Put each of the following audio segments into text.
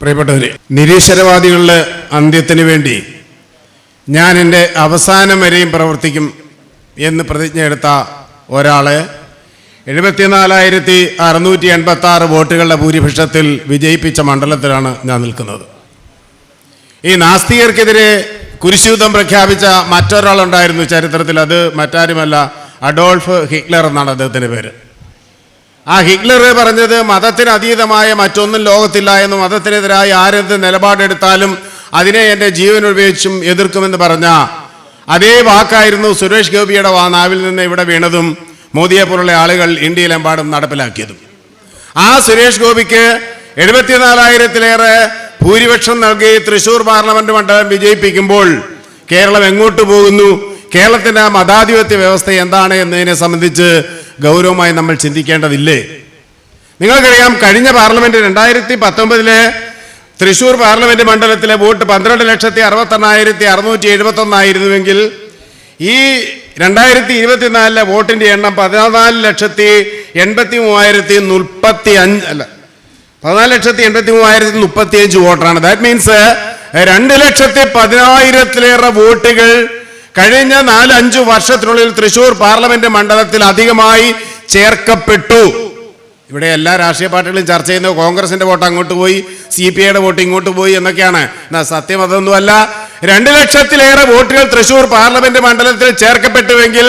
പ്രിയപ്പെട്ടവരെ നിരീശ്വരവാദികളുടെ അന്ത്യത്തിന് വേണ്ടി ഞാൻ എന്റെ അവസാനം വരെയും പ്രവർത്തിക്കും എന്ന് പ്രതിജ്ഞ എടുത്ത ഒരാളെ എഴുപത്തിനാലായിരത്തി അറുന്നൂറ്റി എൺപത്തി ആറ് വോട്ടുകളുടെ ഭൂരിപക്ഷത്തിൽ വിജയിപ്പിച്ച മണ്ഡലത്തിലാണ് ഞാൻ നിൽക്കുന്നത്. ഈ നാസ്തികർക്കെതിരെ കുരിശുദ്ധം പ്രഖ്യാപിച്ച മറ്റൊരാളുണ്ടായിരുന്നു ചരിത്രത്തിൽ അത് മറ്റാരുമല്ല അഡോൾഫ് ഹിറ്റ്ലർ എന്നാണ് അദ്ദേഹത്തിന്റെ പേര്. ആ ഹിറ്റ്ലർ പറഞ്ഞത് മതത്തിന് അതീതമായ മറ്റൊന്നും ലോകത്തില്ല എന്നും മതത്തിനെതിരായി ആരെന്ത് നിലപാടെടുത്താലും അതിനെ എന്റെ ജീവൻ ഉപയോഗിച്ചും എതിർക്കുമെന്ന് പറഞ്ഞ അതേ വാക്കായിരുന്നു സുരേഷ് ഗോപിയുടെ വാ നാവിൽ നിന്ന് ഇവിടെ വീണതും മോദിയെ പോലുള്ള ആളുകൾ ഇന്ത്യയിലെമ്പാടും നടപ്പിലാക്കിയതും. ആ സുരേഷ് ഗോപിക്ക് എഴുപത്തിനാലായിരത്തിലേറെ ഭൂരിപക്ഷം നൽകി തൃശൂർ പാർലമെന്റ് മണ്ഡലം വിജയിപ്പിക്കുമ്പോൾ കേരളം എങ്ങോട്ട് പോകുന്നു? കേരളത്തിന്റെ മതാധിപത്യ വ്യവസ്ഥ എന്താണ് എന്നതിനെ സംബന്ധിച്ച് ഗൗരവമായി നമ്മൾ ചിന്തിക്കേണ്ടതില്ലേ? നിങ്ങൾക്കറിയാം കഴിഞ്ഞ പാർലമെന്റ് രണ്ടായിരത്തി പത്തൊമ്പതിലെ തൃശൂർ പാർലമെന്റ് മണ്ഡലത്തിലെ വോട്ട് പന്ത്രണ്ട് ലക്ഷത്തി അറുപത്തെണ്ണായിരത്തി അറുന്നൂറ്റി എഴുപത്തി ഒന്നായിരുന്നുവെങ്കിൽ ഈ രണ്ടായിരത്തി ഇരുപത്തിനാലിലെ വോട്ടിന്റെ എണ്ണം പതിനാല് ലക്ഷത്തി എൺപത്തി മൂവായിരത്തി മുപ്പത്തി അഞ്ച് അല്ല പതിനാല് ലക്ഷത്തി എൺപത്തി മൂവായിരത്തി മുപ്പത്തി അഞ്ച് വോട്ടാണ് ദാറ്റ് മീൻസ് രണ്ട് ലക്ഷത്തി പതിനായിരത്തിലേറെ വോട്ടുകൾ കഴിഞ്ഞ നാലഞ്ച് വർഷത്തിനുള്ളിൽ തൃശൂർ പാർലമെന്റ് മണ്ഡലത്തിൽ അധികമായി ചേർക്കപ്പെട്ടു. ഇവിടെ എല്ലാ രാഷ്ട്രീയ പാർട്ടികളും ചർച്ച ചെയ്യുന്നത് കോൺഗ്രസിന്റെ വോട്ട് അങ്ങോട്ട് പോയി സി പി ഐയുടെ വോട്ട് ഇങ്ങോട്ട് പോയി എന്നൊക്കെയാണ്. എന്നാ സത്യം അതൊന്നുമല്ല. രണ്ട് ലക്ഷത്തിലേറെ വോട്ടുകൾ തൃശൂർ പാർലമെന്റ് മണ്ഡലത്തിൽ ചേർക്കപ്പെട്ടുവെങ്കിൽ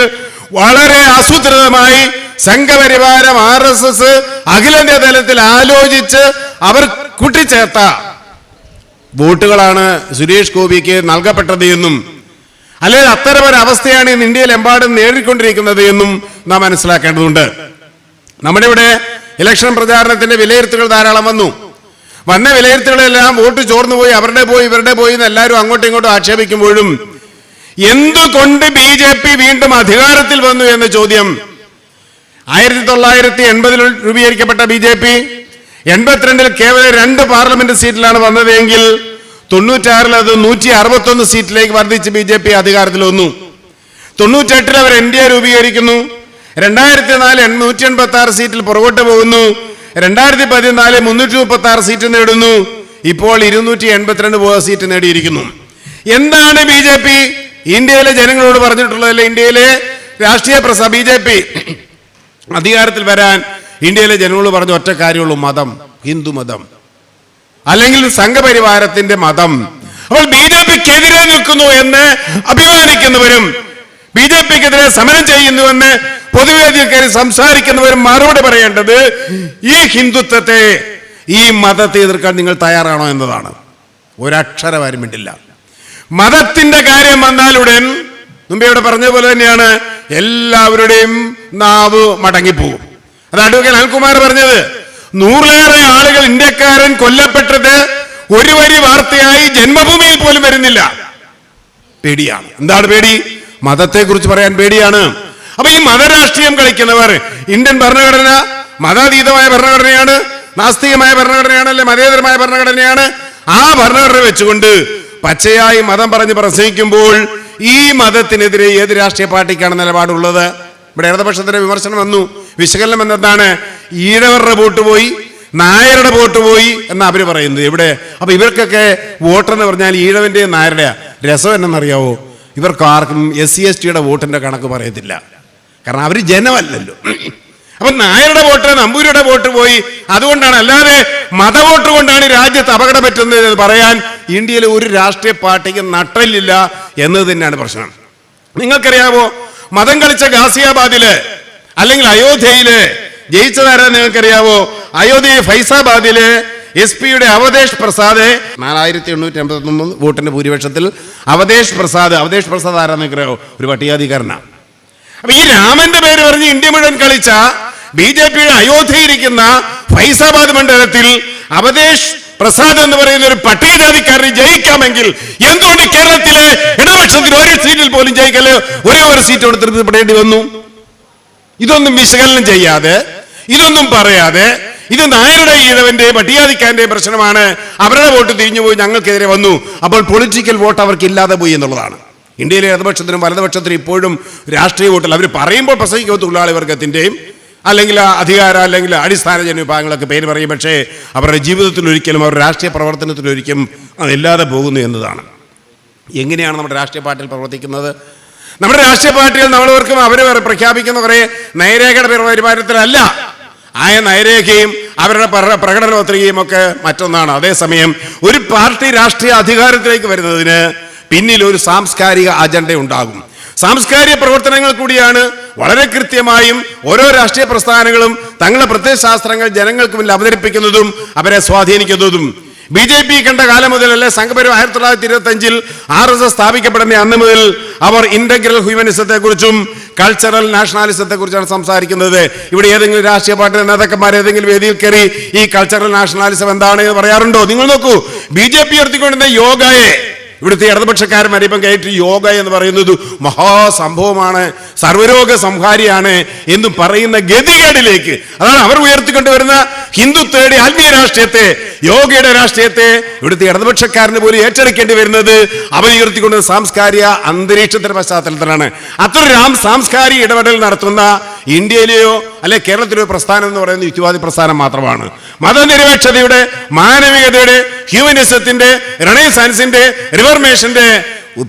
വളരെ ആസൂത്രിതമായി സംഘപരിവാരം ആർ എസ് എസ് അഖിലേന്ത്യാ തലത്തിൽ ആലോചിച്ച് അവർ കൂട്ടിച്ചേർത്ത വോട്ടുകളാണ് സുരേഷ് ഗോപിക്ക് നൽകപ്പെട്ടത് എന്നും അല്ലെങ്കിൽ അത്തരമൊരു അവസ്ഥയാണ് ഇന്ന് ഇന്ത്യയിലെമ്പാടും നേടിക്കൊണ്ടിരിക്കുന്നത് എന്നും നാം മനസ്സിലാക്കേണ്ടതുണ്ട്. നമ്മുടെ ഇവിടെ ഇലക്ഷൻ പ്രചാരണത്തിന്റെ വിലയിരുത്തലുകൾ ധാരാളം വന്നു. വന്ന വിലയിരുത്തലുകളെല്ലാം വോട്ട് ചോർന്നു പോയി അവരുടെ പോയി ഇവരുടെ പോയി എന്ന് എല്ലാവരും അങ്ങോട്ടും ഇങ്ങോട്ടും ആക്ഷേപിക്കുമ്പോഴും എന്തുകൊണ്ട് ബി ജെ പി വീണ്ടും അധികാരത്തിൽ വന്നു എന്ന ചോദ്യം. ആയിരത്തി തൊള്ളായിരത്തി എൺപതിൽ രൂപീകരിക്കപ്പെട്ട ബി ജെ പി എൺപത്തിരണ്ടിൽ കേവലം രണ്ട് പാർലമെന്റ് സീറ്റിലാണ് വന്നതെങ്കിൽ തൊണ്ണൂറ്റാറിൽ അത് നൂറ്റി അറുപത്തൊന്ന് സീറ്റിലേക്ക് വർദ്ധിച്ച് ബി ജെ പി അധികാരത്തിൽ വന്നു. തൊണ്ണൂറ്റെട്ടിൽ അവർ എൻ ഡി എ രൂപീകരിക്കുന്നു. രണ്ടായിരത്തി നാല് എണ്ണൂറ്റി എൺപത്തി ആറ് സീറ്റിൽ പുറകോട്ട് പോകുന്നു. രണ്ടായിരത്തി പതിനാല് മുന്നൂറ്റി മുപ്പത്തി ആറ് സീറ്റ് നേടുന്നു. ഇപ്പോൾ ഇരുന്നൂറ്റി എൺപത്തിരണ്ട് സീറ്റ് നേടിയിരിക്കുന്നു. എന്താണ് ബി ജെ പി? ഇന്ത്യയിലെ ജനങ്ങളോട് പറഞ്ഞിട്ടുള്ളതല്ല ഇന്ത്യയിലെ രാഷ്ട്രീയ പ്രസ ബി ജെ പി അധികാരത്തിൽ വരാൻ ഇന്ത്യയിലെ ജനങ്ങളോട് പറഞ്ഞ ഒറ്റ കാര്യമുള്ളൂ മതം. ഹിന്ദു മതം. അല്ലെങ്കിൽ സംഘപരിവാരത്തിന്റെ മതം. അപ്പോൾ ബി ജെ പിക്കെതിരെ നിൽക്കുന്നു എന്ന് അഭിമാനിക്കുന്നവരും ബി ജെ പിക്കെതിരെ സമരം ചെയ്യുന്നുവെന്ന് പൊതുവേദിയിൽ കയറി സംസാരിക്കുന്നവരും മറുപടി പറയേണ്ടത് ഈ ഹിന്ദുത്വത്തെ ഈ മതത്തെ എതിർക്കാൻ നിങ്ങൾ തയ്യാറാണോ എന്നതാണ്. ഒരക്ഷരം ആരും മിണ്ടില്ല. മതത്തിന്റെ കാര്യം വന്നാലുടൻ മുമ്പേ ഇവിടെ പറഞ്ഞ പോലെ തന്നെയാണ് എല്ലാവരുടെയും നാവ് മടങ്ങിപ്പോകും. അത് അഡ്വക്കേറ്റ് അനിൽകുമാർ പറഞ്ഞത്. നൂറിലേറെ ആളുകൾ ഇന്ത്യക്കാരൻ കൊല്ലപ്പെട്ടത് ഒരു വരി വാർത്തയായി ജന്മഭൂമിയിൽ പോലും വരുന്നില്ല. പേടിയാണ്. എന്താണ് പേടി? മതത്തെ കുറിച്ച് പറയാൻ പേടിയാണ്. അപ്പൊ ഈ മതരാഷ്ട്രീയം കളിക്കുന്നവർ ഇന്ത്യൻ ഭരണഘടന മതാതീതമായ ഭരണഘടനയാണ് നാസ്തികമായ ഭരണഘടനയാണ് അല്ലെ മതേതരമായ ഭരണഘടനയാണ്? ആ ഭരണഘടന വെച്ചുകൊണ്ട് പച്ചയായി മതം പറഞ്ഞ് പ്രസംഗിക്കുമ്പോൾ ഈ മതത്തിനെതിരെ ഏത് രാഷ്ട്രീയ പാർട്ടിക്കാണ് നിലപാടുള്ളത്? ഇവിടെ ഇടതുപക്ഷത്തിന്റെ വിമർശനം വന്നു. വിശകലനം എന്നതാണ് ഈഴവരുടെ വോട്ട് പോയി നായരുടെ വോട്ട് പോയി എന്നാ അവർ പറയുന്നത്. ഇവിടെ അപ്പൊ ഇവർക്കൊക്കെ വോട്ടെന്ന് പറഞ്ഞാൽ ഈഴവന്റെ നായരുടെയാ. രസം എന്നറിയാവോ ഇവർക്ക് ആർക്കും എസ് സി എസ് ടിയുടെ വോട്ടിന്റെ കണക്ക് പറയത്തില്ല. കാരണം അവർ ജനമല്ലല്ലോ. അപ്പൊ നായരുടെ വോട്ട് നമ്പൂരിയുടെ വോട്ട് പോയി. അതുകൊണ്ടാണ് അല്ലാതെ മതവോട്ട് കൊണ്ടാണ് രാജ്യത്ത് അപകടം പറ്റുന്നത് എന്ന് പറയാൻ ഇന്ത്യയിലെ ഒരു രാഷ്ട്രീയ പാർട്ടിക്ക് നട്ടലില്ല എന്നത് തന്നെയാണ് പ്രശ്നം. നിങ്ങൾക്കറിയാമോ മതം കളിച്ച ഗാസിയാബാദിൽ അല്ലെങ്കിൽ അയോധ്യയിൽ ജയിച്ചതാരാ നിങ്ങൾക്കറിയാവോ? അയോധ്യ ഫൈസാബാദിൽ എസ് പിയുടെ അവതേഷ് പ്രസാദ്. നാലായിരത്തി എണ്ണൂറ്റി എൺപത്തി ഒമ്പത് വോട്ടിന്റെ ഭൂരിപക്ഷത്തിൽ അവതേഷ് പ്രസാദ്. അവതേഷ് പ്രസാദ് ആരാ നിങ്ങൾക്കറിയാവോ? ഒരു പട്ടികാധികാരനാണ് അപ്പൊ ഈ രാമന്റെ പേര് പറഞ്ഞ് ഇന്ത്യ മുഴുവൻ കളിച്ച ബി ജെ പിയുടെ അയോധ്യയിരിക്കുന്ന ഫൈസാബാദ് മണ്ഡലത്തിൽ അവതേഷ് പ്രസാദ് എന്ന് പറയുന്ന ഒരു പട്ടികജാതിക്കാരന് ജയിക്കാമെങ്കിൽ എന്തുകൊണ്ട് കേരളത്തിലെ ഇടതുപക്ഷത്തിന് ഒരു സീറ്റിൽ പോലും ജയിക്കൽ ഒരേ ഒരു സീറ്റ് കൊണ്ട് തൃപ്തിപ്പെടേണ്ടി വന്നു? ഇതൊന്നും വിശകലനം ചെയ്യാതെ ഇതൊന്നും പറയാതെ ഇത് നായരുടെ ഈഴവന്റെ പട്ടികാതിക്കാരന്റെ പ്രശ്നമാണ്. അവരുടെ വോട്ട് തിരിഞ്ഞുപോയി ഞങ്ങൾക്കെതിരെ വന്നു. അപ്പോൾ പൊളിറ്റിക്കൽ വോട്ട് അവർക്ക് ഇല്ലാതെ പോയി എന്നുള്ളതാണ്. ഇന്ത്യയിലെ ഇടതുപക്ഷത്തിനും വലതുപക്ഷത്തിനും ഇപ്പോഴും രാഷ്ട്രീയ വോട്ടിൽ അവർ പറയുമ്പോൾ പ്രസംഗിക്കുന്ന തൊഴിലാളി വർഗത്തിന്റെയും അല്ലെങ്കിൽ അധികാര അല്ലെങ്കിൽ അടിസ്ഥാന ജനവിഭാഗങ്ങളൊക്കെ പേര് പറയും. പക്ഷേ അവരുടെ ജീവിതത്തിൽ ഒരിക്കലും അവരുടെ രാഷ്ട്രീയ പ്രവർത്തനത്തിൽ ഒരിക്കലും അതില്ലാതെ പോകുന്നു എന്നതാണ്. എങ്ങനെയാണ് നമ്മുടെ രാഷ്ട്രീയ പാർട്ടിയിൽ പ്രവർത്തിക്കുന്നത്? നമ്മുടെ രാഷ്ട്രീയ പാർട്ടികൾ നമ്മളവർക്കും അവർ പ്രഖ്യാപിക്കുന്ന കുറേ നയരേഖയുടെ വരുമാനത്തിലല്ല ആയ നയരേഖയും അവരുടെ പ്ര- പ്രകടന പത്രികയും ഒക്കെ മറ്റൊന്നാണ്. അതേസമയം ഒരു പാർട്ടി രാഷ്ട്രീയ അധികാരത്തിലേക്ക് വരുന്നതിന് പിന്നിൽ ഒരു സാംസ്കാരിക അജണ്ട ഉണ്ടാകും സാംസ്കാരിക പ്രവർത്തനങ്ങൾ കൂടിയാണ് വളരെ കൃത്യമായും ഓരോ രാഷ്ട്രീയ പ്രസ്ഥാനങ്ങളും തങ്ങളുടെ പ്രത്യയശാസ്ത്രങ്ങൾ ജനങ്ങൾക്ക് മുന്നിൽ അവതരിപ്പിക്കുന്നതും അവരെ സ്വാധീനിക്കുന്നതും. ബി ജെ പി കണ്ട കാലം മുതലല്ലേ സംഘപരിവാർ ആയിരത്തി തൊള്ളായിരത്തി ഇരുപത്തി അഞ്ചിൽ ആർ എസ് എസ് സ്ഥാപിക്കപ്പെടുന്ന അന്ന് മുതൽ അവർ ഇന്റഗ്രൽ ഹ്യൂമനിസത്തെ കുറിച്ചും കൾച്ചറൽ നാഷണാലിസത്തെ കുറിച്ചാണ് സംസാരിക്കുന്നത്. ഇവിടെ ഏതെങ്കിലും രാഷ്ട്രീയ പാർട്ടി നേതാക്കന്മാർ ഏതെങ്കിലും വേദിയിൽ കയറി ഈ കൾച്ചറൽ നാഷണാലിസം എന്താണ് എന്ന് പറയാറുണ്ടോ? നിങ്ങൾ നോക്കൂ. ബി ജെ പി ഉയർത്തിക്കൊണ്ടിരുന്ന യോഗയെ ഇവിടുത്തെ ഇടതുപക്ഷക്കാരൻ അറിയപ്പം കയറ്റി യോഗ എന്ന് പറയുന്നത് മഹാസംഭവമാണ് സർവരോഗ സംഹാരിയാണ് എന്നും പറയുന്ന ഗതികേടിലേക്ക്. അതാണ് അവർ ഉയർത്തിക്കൊണ്ടുവരുന്ന ഹിന്ദുത്വയുടെ ആത്മീയ രാഷ്ട്രീയത്തെ യോഗയുടെ രാഷ്ട്രീയത്തെ ഇവിടുത്തെ ഇടതുപക്ഷക്കാരന് പോലും ഏറ്റെടുക്കേണ്ടി വരുന്നത് അവർ ഉയർത്തിക്കൊണ്ട സാംസ്കാരിക അന്തരീക്ഷത്തിന്റെ പശ്ചാത്തലത്തിലാണ്. അത്ര രാം സാംസ്കാരിക ഇടപെടൽ നടത്തുന്ന ഇന്ത്യയിലെയോ അല്ലെ കേരളത്തിലെയോ പ്രസ്ഥാനം എന്ന് പറയുന്ന യുക്തിവാദി പ്രസ്ഥാനം മാത്രമാണ്. മതനിരപേക്ഷതയുടെ മാനവികതയുടെ ഹ്യൂമനിസത്തിന്റെ റണേസൻസിന്റെ റിവർമേഷന്റെ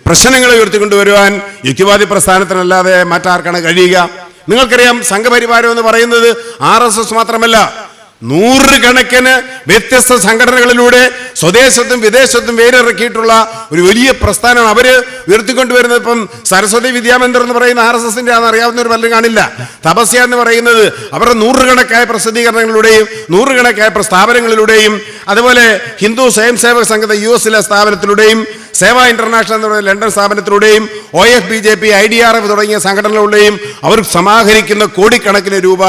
പ്രശ്നങ്ങളെ ഉയർത്തിക്കൊണ്ടുവരുവാൻ യുക്തിവാദി പ്രസ്ഥാനത്തിനല്ലാതെ മറ്റാർക്കാണ് കഴിയുക? നിങ്ങൾക്കറിയാം സംഘപരിവാരം എന്ന് പറയുന്നത് ആർ മാത്രമല്ല നൂറുകണക്കിന് വ്യത്യസ്ത സംഘടനകളിലൂടെ സ്വദേശത്തും വിദേശത്തും വേരിറക്കിയിട്ടുള്ള ഒരു വലിയ പ്രസ്ഥാനമാണ്. അവർ ഉയർത്തിക്കൊണ്ടുവരുന്നത് ഇപ്പം സരസ്വതി വിദ്യാമന്ദർ എന്ന് പറയുന്ന ആർ എസ് എസിന്റെ ആണെന്ന് അറിയാവുന്നവർ പലരും കാണില്ല. തപസ്യ എന്ന് പറയുന്നത് അവരുടെ നൂറുകണക്കായ പ്രസിദ്ധീകരണങ്ങളിലൂടെയും നൂറുകണക്കായ സ്ഥാപനങ്ങളിലൂടെയും അതുപോലെ ഹിന്ദു സ്വയം സേവക സംഘത്തെ യു എസിലെ സ്ഥാപനത്തിലൂടെയും സേവ ഇന്റർനാഷണൽ എന്ന് പറയുന്ന London സ്ഥാപനത്തിലൂടെയും O F B J P I D R F തുടങ്ങിയ സംഘടനകളുടെയും അവർ സമാഹരിക്കുന്ന കോടിക്കണക്കിന് രൂപ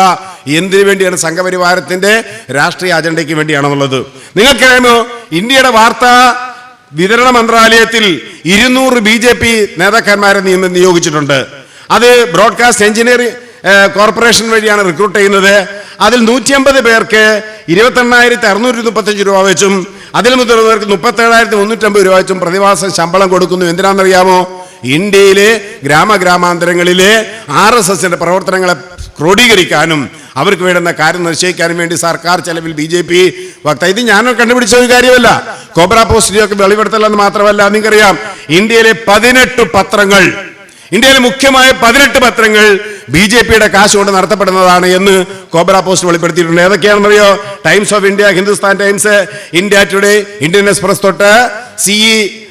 എന്തിനു വേണ്ടിയാണ് സംഘപരിവാരത്തിന്റെ രാഷ്ട്രീയ അജണ്ടയ്ക്ക് വേണ്ടിയാണെന്നുള്ളത്. നിങ്ങൾക്കറിയാമോ? ഇന്ത്യയുടെ വാർത്താ വിതരണ മന്ത്രാലയത്തിൽ ഇരുന്നൂറ് ബി ജെ പി നേതാക്കന്മാരെ നിയോഗിച്ചിട്ടുണ്ട്. അത് ബ്രോഡ്കാസ്റ്റ് എഞ്ചിനീയറിംഗ് കോർപ്പറേഷൻ വഴിയാണ് റിക്രൂട്ട് ചെയ്യുന്നത്. അതിൽ നൂറ്റി അമ്പത് പേർക്ക് ഇരുപത്തെണ്ണായിരത്തി അറുന്നൂറ്റി മുപ്പത്തഞ്ച് രൂപ വെച്ചും അതിൽ മുതിർന്നവർക്ക് മുപ്പത്തേഴായിരത്തി മുന്നൂറ്റമ്പത് രൂപ വെച്ചും പ്രതിമാസം ശമ്പളം കൊടുക്കുന്നു. എന്തിനാണെന്നറിയാമോ? ഇന്ത്യയിലെ ഗ്രാമഗ്രാമാന്തരങ്ങളിലെ ആർ എസ് എസിന്റെ പ്രവർത്തനങ്ങളെ ക്രോഡീകരിക്കാനും അവർക്ക് വേണ്ടുന്ന കാര്യം നിശ്ചയിക്കാനും വേണ്ടി സർക്കാർ ചെലവിൽ ബി ജെ പി വക്ത ഇത് ഞാൻ കണ്ടുപിടിച്ച ഒരു കാര്യമല്ല. കോബ്ര പോസ്റ്റിലൊക്കെ വെളിപ്പെടുത്തലെന്ന് മാത്രമല്ല നിങ്ങൾക്കറിയാം ഇന്ത്യയിലെ പതിനെട്ട് പത്രങ്ങൾ ഇന്ത്യയിലെ മുഖ്യമായ പതിനെട്ട് പത്രങ്ങൾ ബി ജെ പിയുടെ കാശ് കൊണ്ട് നടത്തപ്പെടുന്നതാണ് എന്ന് കോബ്ര പോസ്റ്റ് വെളിപ്പെടുത്തിയിട്ടുണ്ട്. ഏതൊക്കെയാണെന്നറിയോ? Times of India Hindustan Times India Today Indian Express തൊട്ട് സി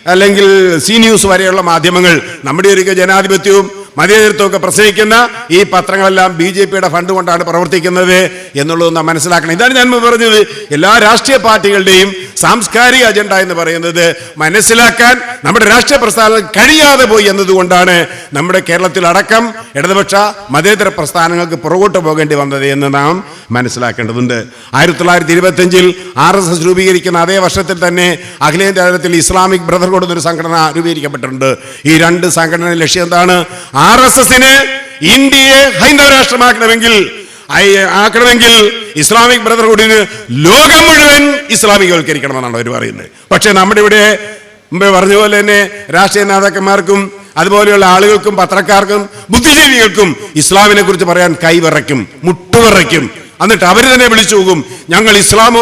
അല്ലെങ്കിൽ സി ന്യൂസ് വരെയുള്ള മാധ്യമങ്ങൾ നമ്മുടെ ഒരു ജനാധിപത്യവും മതേതരത്വമൊക്കെ പ്രസംഗിക്കുന്ന ഈ പത്രങ്ങളെല്ലാം ബി ജെ പിയുടെ ഫണ്ട് കൊണ്ടാണ് പ്രവർത്തിക്കുന്നത് എന്നുള്ളത് നാം മനസ്സിലാക്കണം. ഇതാണ് ഞാൻ പറഞ്ഞത്. എല്ലാ രാഷ്ട്രീയ പാർട്ടികളുടെയും സാംസ്കാരിക അജണ്ട എന്ന് പറയുന്നത് മനസ്സിലാക്കാൻ നമ്മുടെ രാഷ്ട്രീയ പ്രസ്ഥാനം കഴിയാതെ പോയി എന്നതുകൊണ്ടാണ് നമ്മുടെ കേരളത്തിൽ അടക്കം ഇടതുപക്ഷ മതേതര പ്രസ്ഥാനങ്ങൾക്ക് പുറകോട്ട് പോകേണ്ടി വന്നത് എന്ന് നാം മനസ്സിലാക്കേണ്ടതുണ്ട്. ആയിരത്തി തൊള്ളായിരത്തി രൂപീകരിക്കുന്ന അതേ വർഷത്തിൽ തന്നെ അഖിലേന്ത്യാ തലത്തിൽ ഇസ്ലാമിക് ബ്രദർഹുഡ് എന്നൊരു സംഘടന രൂപീകരിക്കപ്പെട്ടിട്ടുണ്ട്. ഈ രണ്ട് സംഘടന ലക്ഷ്യം എന്താണ്? ആർ എസ് എസിന് ഇന്ത്യയെ ഹൈന്ദവ രാഷ്ട്രമാക്കണമെങ്കിൽ ആക്കണമെങ്കിൽ ഇസ്ലാമിക് ബ്രദർഹുഡിന് ലോകം മുഴുവൻ ഇസ്ലാമികവൽക്കരിക്കണമെന്നാണ് അവർ പറയുന്നത്. പക്ഷേ നമ്മുടെ ഇവിടെ മുമ്പേ പറഞ്ഞ പോലെ തന്നെ രാഷ്ട്രീയ നേതാക്കന്മാർക്കും അതുപോലെയുള്ള ആളുകൾക്കും പത്രക്കാർക്കും ബുദ്ധിജീവികൾക്കും ഇസ്ലാമിനെ കുറിച്ച് പറയാൻ കൈവിറയ്ക്കും മുട്ടുവിറയ്ക്കും. എന്നിട്ട് അവർ തന്നെ വിളിച്ചു പോകും ഞങ്ങൾ ഇസ്ലാമോ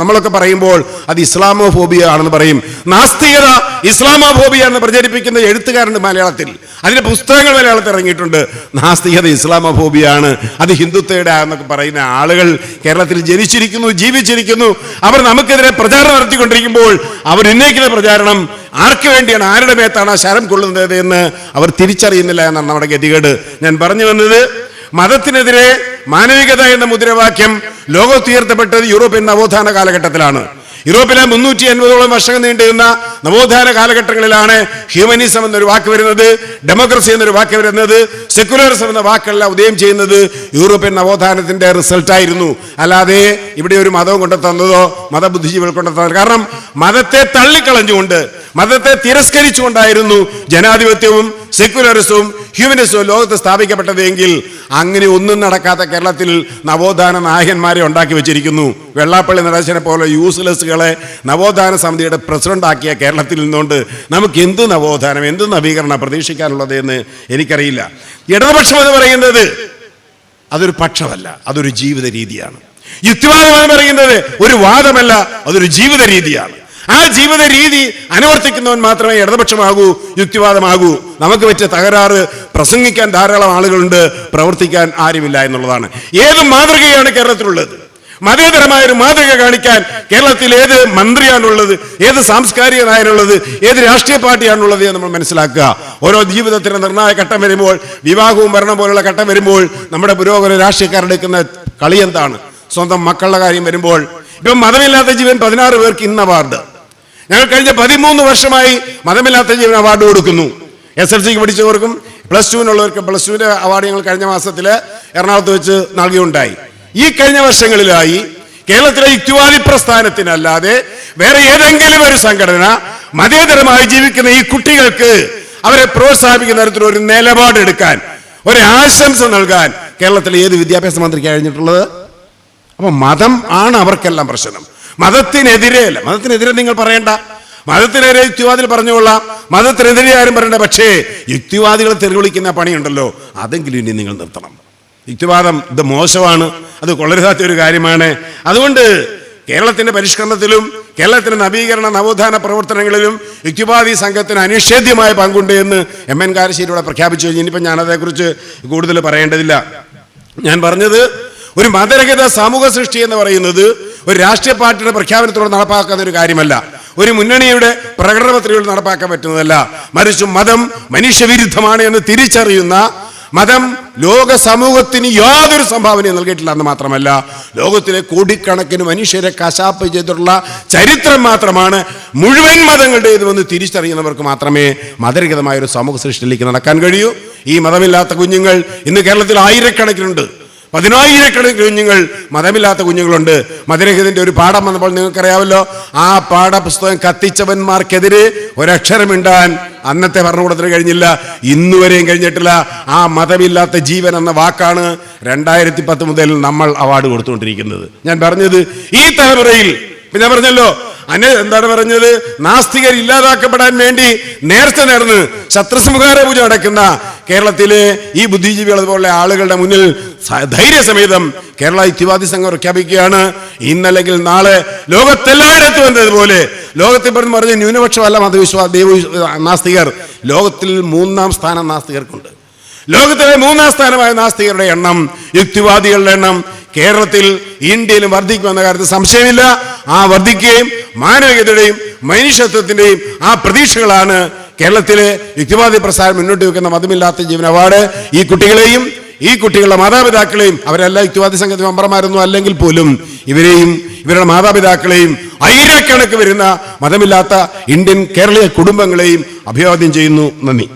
നമ്മളൊക്കെ പറയുമ്പോൾ അത് ഇസ്ലാമോ ഫോബിയ ആണെന്ന് പറയും. നാസ്തികത ഇസ്ലാമോ ഫോബിയ എന്ന് പ്രചരിപ്പിക്കുന്ന എഴുത്തുകാരുണ്ട് മലയാളത്തിൽ. അതിന്റെ പുസ്തകങ്ങൾ മലയാളത്തിൽ ഇറങ്ങിയിട്ടുണ്ട്. നാസ്തികത ഇസ്ലാമോ ഫോബിയ ആണ്. അത് ഹിന്ദുത്വയുടെ എന്നൊക്കെ പറയുന്ന ആളുകൾ കേരളത്തിൽ ജനിച്ചിരിക്കുന്നു ജീവിച്ചിരിക്കുന്നു. അവർ നമുക്കെതിരെ പ്രചാരണം നടത്തിക്കൊണ്ടിരിക്കുമ്പോൾ അവർ ഉന്നയിക്കുന്ന പ്രചാരണം ആർക്ക് വേണ്ടിയാണ് ആരുടെ മേത്താണ് ശരം കൊള്ളുന്നത് എന്ന് അവർ തിരിച്ചറിയുന്നില്ല എന്നാണ് നമ്മുടെ ഗതികേട്. ഞാൻ പറഞ്ഞു വന്നത് മതത്തിനെതിരെ മാനവികത എന്ന മുദ്രാവാക്യം ലോകത്തുയർത്തപ്പെട്ടത് യൂറോപ്യൻ നവോത്ഥാന കാലഘട്ടത്തിലാണ്. യൂറോപ്പിലെ മുന്നൂറ്റി അൻപതോളം വർഷം നീണ്ടിരുന്ന നവോത്ഥാന കാലഘട്ടങ്ങളിലാണ് ഹ്യൂമനിസം എന്നൊരു വാക്ക് വരുന്നത് ഡെമോക്രസി എന്നൊരു വാക്ക് വരുന്നത് സെക്യുലറിസം എന്ന വാക്കെല്ലാം ഉദയം ചെയ്യുന്നത് യൂറോപ്യൻ നവോത്ഥാനത്തിന്റെ റിസൾട്ടായിരുന്നു അല്ലാതെ ഇവിടെ ഒരു മതവും കൊണ്ടു തന്നതോ മതബുദ്ധിജീവികൾ കൊണ്ടു തന്നതോ കാരണം മതത്തെ തള്ളിക്കളഞ്ഞുകൊണ്ട് മതത്തെ തിരസ്കരിച്ചുകൊണ്ടായിരുന്നു ജനാധിപത്യവും സെക്യുലറിസവും ഹ്യൂമനിസവും ലോകത്ത് സ്ഥാപിക്കപ്പെട്ടത് എങ്കിൽ അങ്ങനെ ഒന്നും നടക്കാത്ത കേരളത്തിൽ നവോത്ഥാന നായകന്മാരെ ഉണ്ടാക്കി വെച്ചിരിക്കുന്നു. വെള്ളാപ്പള്ളി നടേശനെ പോലെ യൂസ്ലെസ്സുകളെ നവോത്ഥാന സമിതിയുടെ പ്രസിഡന്റ് ആക്കിയ കേരളത്തിൽ നിന്നുകൊണ്ട് നമുക്ക് എന്ത് നവോത്ഥാനം എന്ത് നവീകരണം പ്രതീക്ഷിക്കാനുള്ളത് എന്ന് എനിക്കറിയില്ല. ഇടതുപക്ഷം എന്ന് പറയുന്നത് അതൊരു പക്ഷമല്ല അതൊരു ജീവിത രീതിയാണ്. യുക്തിവാദം എന്ന് പറയുന്നത് ഒരു വാദമല്ല അതൊരു ജീവിത രീതിയാണ്. ആ ജീവിത രീതി അനുവർത്തിക്കുന്നവൻ മാത്രമേ ഇടതുപക്ഷമാകൂ യുക്തിവാദമാകൂ. നമുക്ക് പറ്റിയ തകരാറ് പ്രസംഗിക്കാൻ ധാരാളം ആളുകളുണ്ട് പ്രവർത്തിക്കാൻ ആരുമില്ല എന്നുള്ളതാണ്. ഏത് മാതൃകയാണ് കേരളത്തിലുള്ളത്? മതേതരമായ ഒരു മാതൃക കാണിക്കാൻ കേരളത്തിൽ ഏത് മന്ത്രിയാണുള്ളത് ഏത് സാംസ്കാരിക നായനുള്ളത് ഏത് രാഷ്ട്രീയ പാർട്ടിയാണുള്ളത് എന്ന് നമ്മൾ മനസ്സിലാക്കുക. ഓരോ ജീവിതത്തിന്റെ നിർണായക ഘട്ടം വരുമ്പോൾ വിവാഹവും ഭരണം പോലുള്ള ഘട്ടം വരുമ്പോൾ നമ്മുടെ പുരോഗമന രാഷ്ട്രീയക്കാരെടുക്കുന്ന കളി എന്താണ്? സ്വന്തം മക്കളുടെ കാര്യം വരുമ്പോൾ. ഇപ്പം മതമില്ലാത്ത ജീവൻ പതിനാറ് പേർക്ക് ഇന്ന് അവാർഡ്. ഞങ്ങൾ കഴിഞ്ഞ പതിമൂന്ന് വർഷമായി മതമില്ലാത്ത ജീവൻ അവാർഡ് കൊടുക്കുന്നു. എസ് എൽ സിക്ക് പഠിച്ചവർക്കും പ്ലസ് ടുവിനുള്ളവർക്കും പ്ലസ് ടുവിന്റെ അവാർഡ് ഞങ്ങൾ കഴിഞ്ഞ മാസത്തിൽ എറണാകുളത്ത് വെച്ച് നൽകിയുണ്ടായി. ഈ കഴിഞ്ഞ വർഷങ്ങളിലായി കേരളത്തിലെ യുക്തിവാദി പ്രസ്ഥാനത്തിനല്ലാതെ വേറെ ഏതെങ്കിലും ഒരു സംഘടന മതേതരമായി ജീവിക്കുന്ന ഈ കുട്ടികൾക്ക് അവരെ പ്രോത്സാഹിപ്പിക്കുന്ന തരത്തിൽ ഒരു നിലപാടെടുക്കാൻ ഒരു ആശംസ നൽകാൻ കേരളത്തിലെ ഏത് വിദ്യാഭ്യാസ മന്ത്രിക്ക് കഴിഞ്ഞിട്ടുള്ളത്? അപ്പൊ മതം ആണ് അവർക്കെല്ലാം പ്രശ്നം. മതത്തിനെതിരെ അല്ല മതത്തിനെതിരെ നിങ്ങൾ പറയേണ്ട. മതത്തിനെതിരെ യുക്തിവാദികൾ പറഞ്ഞുകൊള്ളാം. മതത്തിനെതിരെ ആരും പറയണ്ട. പക്ഷേ യുക്തിവാദികളെ തെറിവിളിക്കുന്ന പണിയുണ്ടല്ലോ. അതെങ്കിലും ഇനി നിങ്ങൾ നിർത്തണം. യുക്തിവാദം ഇത് മോശമാണ്. അത് കൊള്ളരുതാത്ത ഒരു കാര്യമാണ്. അതുകൊണ്ട് കേരളത്തിന്റെ പരിഷ്കരണത്തിലും കേരളത്തിന്റെ നവീകരണ നവോത്ഥാന പ്രവർത്തനങ്ങളിലും യുക്തിവാദി സംഘത്തിന് അനിഷേധ്യമായ പങ്കുണ്ട് എന്ന് എം എൻ കാരശ്ശേരിയോടെ പ്രഖ്യാപിച്ചു കഴിഞ്ഞു. ഇനിയിപ്പോൾ ഞാൻ അതേക്കുറിച്ച് കൂടുതൽ പറയേണ്ടതില്ല. ഞാൻ പറഞ്ഞത് ഒരു മതരഹിത സമൂഹ സൃഷ്ടി എന്ന് പറയുന്നത് ഒരു രാഷ്ട്രീയ പാർട്ടിയുടെ പ്രഖ്യാപനത്തോടെ നടപ്പാക്കുന്ന ഒരു കാര്യമല്ല. ഒരു മുന്നണിയുടെ പ്രകടന പത്രികയിൽ നടപ്പാക്കാൻ പറ്റുന്നതല്ല. മറിച്ച് മതം മനുഷ്യവിരുദ്ധമാണ് എന്ന് തിരിച്ചറിയുന്ന മതം ലോക സമൂഹത്തിന് യാതൊരു സംഭാവനയും നൽകിയിട്ടില്ല എന്ന് മാത്രമല്ല. ലോകത്തിലെ കോടിക്കണക്കിന് മനുഷ്യരെ കശാപ്പ് ചെയ്തിട്ടുള്ള ചരിത്രം മാത്രമാണ് മുഴുവൻ മതങ്ങളുടേതുമെന്ന് തിരിച്ചറിയുന്നവർക്ക് മാത്രമേ മതരഹിതമായ ഒരു സമൂഹ സൃഷ്ടിയിലേക്ക് നടക്കാൻ കഴിയൂ. ഈ മതമില്ലാത്ത കുഞ്ഞുങ്ങൾ ഇന്ന് കേരളത്തിൽ ആയിരക്കണക്കിനുണ്ട്. പതിനായിരക്കണക്കിന് കുഞ്ഞുങ്ങൾ മതമില്ലാത്ത കുഞ്ഞുങ്ങളുണ്ട്. മതരഹിതന്റെ ഒരു പാഠം വന്നപ്പോൾ നിങ്ങൾക്കറിയാമല്ലോ? ആ പാഠപുസ്തകം കത്തിച്ചവന്മാർക്കെതിരെ ഒരക്ഷരമിണ്ടാൻ അന്നത്തെ ഭരണകൂടത്തിന് കഴിഞ്ഞില്ല. ഇന്നുവരെയും കഴിഞ്ഞിട്ടില്ല. ആ മതമില്ലാത്ത ജീവൻ എന്ന വാക്കാണ് രണ്ടായിരത്തി പത്ത് മുതൽ നമ്മൾ അവാർഡ് കൊടുത്തുകൊണ്ടിരിക്കുന്നത്. ഞാൻ പറഞ്ഞത് ഈ തലമുറയിൽ. പിന്നെ പറഞ്ഞല്ലോ അന്നെ എന്താണ് പറഞ്ഞത്? നാസ്തികർ ഇല്ലാതാക്കപ്പെടാൻ വേണ്ടി നേർച്ച നേർന്ന് ശത്രുസംഹാര പൂജ നടക്കുന്ന കേരളത്തിലെ ഈ ബുദ്ധിജീവികൾ അതുപോലെ ആളുകളുടെ മുന്നിൽ ധൈര്യസമേതം കേരള യുക്തിവാദി സംഘം പ്രഖ്യാപിക്കുകയാണ്. ഇന്നല്ലെങ്കിൽ നാളെ ലോകത്തെല്ലായിടത്തും എന്നതുപോലെ ലോകത്തിൽ പറഞ്ഞ് പറഞ്ഞ ന്യൂനപക്ഷമല്ല മതവിശ്വാസ ദൈവ നാസ്തികർ. ലോകത്തിൽ മൂന്നാം സ്ഥാനം നാസ്തികർക്കുണ്ട്. ലോകത്തിലെ മൂന്നാം സ്ഥാനമായ നാസ്തികരുടെ എണ്ണം യുക്തിവാദികളുടെ എണ്ണം കേരളത്തിൽ ഇന്ത്യയിലും വർദ്ധിക്കുമെന്ന കാര്യത്തിൽ സംശയമില്ല. ആ വർദ്ധിക്കുകയും മാനവികതയുടെയും മനുഷ്യത്വത്തിന്റെയും ആ പ്രതീക്ഷകളാണ് കേരളത്തിലെ യുക്തിവാദി പ്രസ്ഥാനം മുന്നോട്ട് വെക്കുന്ന മതമില്ലാത്ത ജീവൻ അവാർഡ്. ഈ കുട്ടികളെയും ഈ കുട്ടികളുടെ മാതാപിതാക്കളെയും അവരെല്ലാം യുക്തിവാദി സംഘത്തിൽ മെമ്പർമാരൊന്നും അല്ലെങ്കിൽ പോലും ഇവരെയും ഇവരുടെ മാതാപിതാക്കളെയും ആയിരക്കണക്ക് വരുന്ന മതമില്ലാത്ത ഇന്ത്യൻ കേരളീയ കുടുംബങ്ങളെയും അഭിവാദ്യം ചെയ്യുന്നു. നന്ദി.